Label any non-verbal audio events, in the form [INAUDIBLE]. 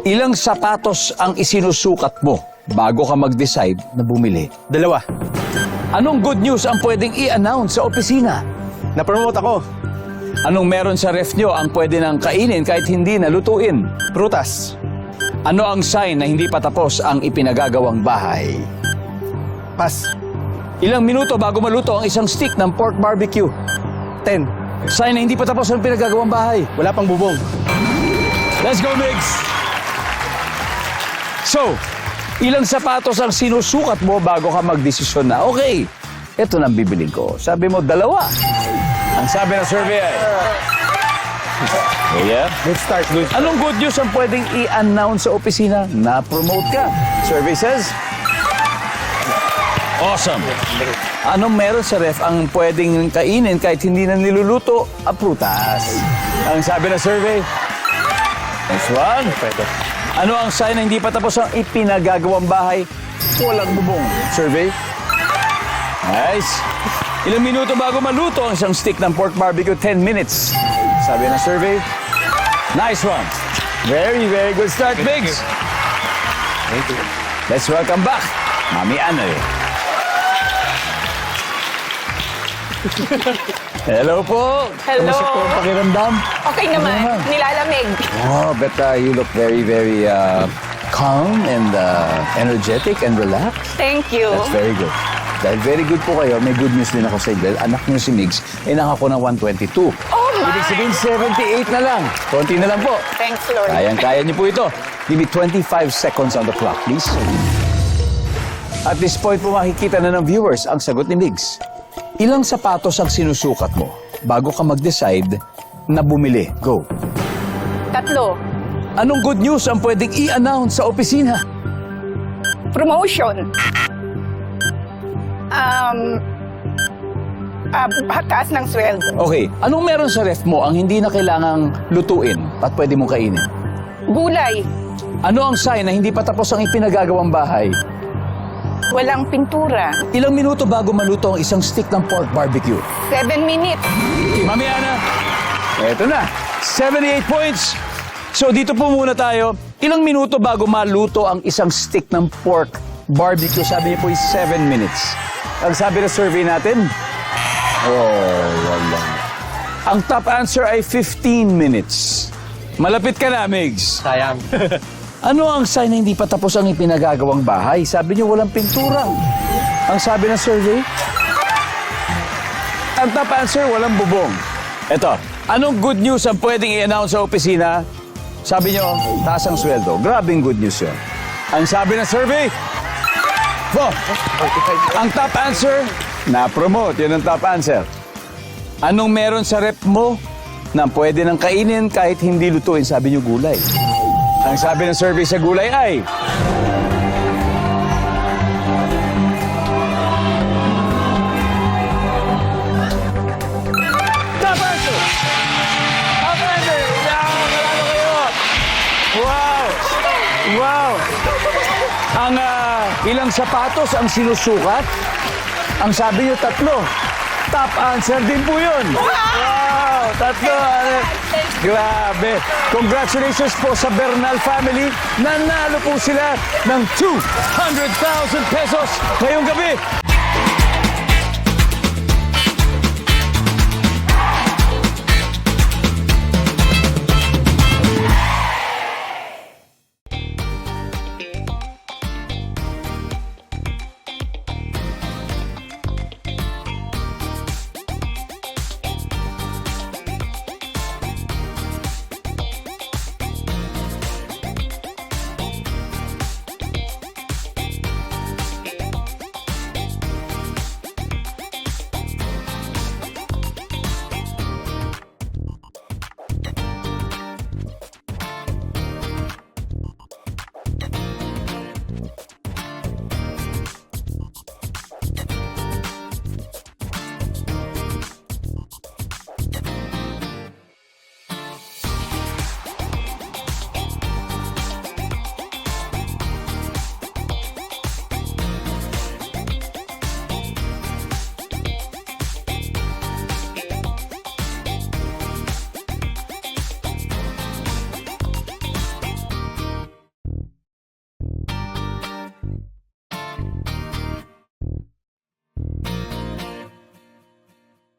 Ilang sapatos ang isinusukat mo bago ka mag-decide na bumili? Dalawa. Anong good news ang pwedeng i-announce sa opisina? Na-promote ako. Anong meron sa ref nyo ang pwede nang kainin kahit hindi nalutuin? Prutas. Ano ang sign na hindi pa tapos ang ipinagagawang bahay? Pas. Ilang minuto bago maluto ang isang stick ng pork barbecue? Ten. Sign na hindi pa tapos ang pinagagawang bahay? Wala pang bubong. Let's go, Migs! So, ilang sapatos ang sinusukat mo bago ka magdesisyon na, okay, ito nang bibiling ko. Sabi mo, dalawa. Ang sabi ng survey ay... Yeah? Good start. Good. Anong good news ang pwedeng i-announce sa opisina na promote ka? Survey says... Awesome. Anong meron sa ref ang pwedeng kainin kahit hindi na niluluto? A prutas. Ang sabi ng survey? Next one. Pwede. Ano ang sign na hindi pa tapos ang ipinagagawang bahay? Walang bubong. Survey? Nice. Ilang minuto bago maluto ang isang stick ng pork barbecue? 10 minutes. Sabi ng survey? Nice one. Very, very good start, Biggs. Thank you. Let's welcome back, Mami Anoy. [LAUGHS] Hello po. Hello. Kamusta po ang pakiramdam? Okay naman. naman? Nilalamig. Oh, but uh, you look very, very uh, calm and uh, energetic and relaxed. Thank you. That's very good. Dahil very good po kayo, may good news din ako sa inyo. Dahil anak niyo si Migs, ay nakako ng 122. Oh my! Ibig sabihin, 78 na lang. Konti na lang po. Thanks, Lord. Kayang-kaya niyo po ito. Give me 25 seconds on the clock, please. At this point po makikita na ng viewers ang sagot ni Migs. Ilang sapatos ang sinusukat mo bago ka mag-decide na bumili? Go. Tatlo. Anong good news ang pwedeng i-announce sa opisina? Promotion. Um, ah, taas ng sweldo. Okay, anong meron sa ref mo ang hindi na kailangang lutuin at pwede mong kainin? Gulay. Ano ang sign na hindi pa tapos ang ipinagagawang bahay? Walang pintura. Ilang minuto bago maluto ang isang stick ng pork barbecue? Seven minutes. Mami Ana, eto na, 78 points. So dito po muna tayo. Ilang minuto bago maluto ang isang stick ng pork barbecue? Sabi niyo po is 7 minutes. Ang sabi ng survey natin? Oh, wala. Ang top answer ay 15 minutes. Malapit ka na, Migs. Sayang. [LAUGHS] Ano ang sign na hindi pa tapos ang ipinagagawang bahay? Sabi niyo walang pintura. Ang sabi ng survey? Ang top answer, walang bubong. Ito, anong good news ang pwedeng i-announce sa opisina? Sabi niyo, taas ang sweldo. Grabing good news yun. Ang sabi ng survey? Oh, ang top answer, na-promote. Yun ang top answer. Anong meron sa rep mo na pwede nang kainin kahit hindi lutuin? Sabi niyo gulay. Ang sabi ng survey sa gulay ay... Yeah, malalo kayo! Wow! Wow! Ang ah, ilang sapatos ang sinusukat? Ang sabi niyo tatlo. Top answer din po yun. Wow! Tatlo. ano? Grabe. Congratulations po sa Bernal family. Nanalo po sila ng 200,000 pesos ngayong gabi.